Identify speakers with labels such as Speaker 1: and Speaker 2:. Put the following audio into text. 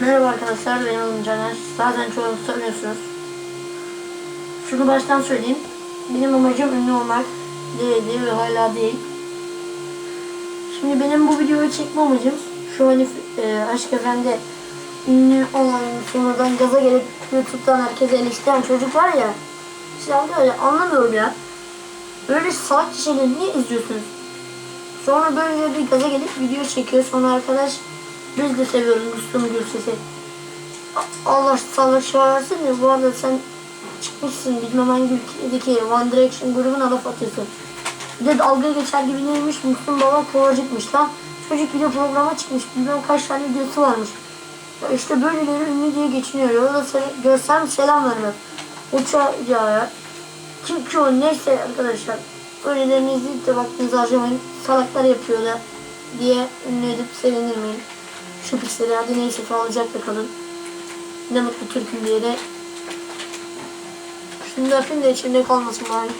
Speaker 1: Merhaba arkadaşlar, benim adım Caner. Zaten çoğunuz tanıyorsunuz. Şunu baştan söyleyeyim. Benim amacım ünlü olmak değildi ve hala değil. Şimdi benim bu videoyu çekme amacım şu hani e, Aşk Efendi ünlü olan sonradan gaza gelip YouTube'dan herkese eleştiren çocuk var ya. İşte arkadaşlar anlamıyorum ya. Böyle salak şeyleri niye izliyorsunuz? Sonra böyle bir gaza gelip video çekiyor. Sonra arkadaş biz de seviyoruz Müslüm Gürses'i. Allah sana şahirsın ya bu arada sen çıkmışsın bilmem hangi ülkedeki One Direction grubuna laf atıyorsun. Bir de dalga geçer gibi neymiş Müslüm Baba kovacıkmış lan. Çocuk de programa çıkmış bilmem kaç tane videosu varmış. Ya işte böyleleri ünlü diye geçiniyor. Yolda görsem selam vermem. Uçağa ya. Kim ki o neyse arkadaşlar. Öylerini izleyip de vaktinizi harcamayın. Salaklar yapıyor da diye ünlü edip sevindirmeyin. Şu pisleri hadi neyse sağlıcakla kalın. Ne mutlu Türk'üm diye de. Şunu da öpeyim de içimde kalmasın bari.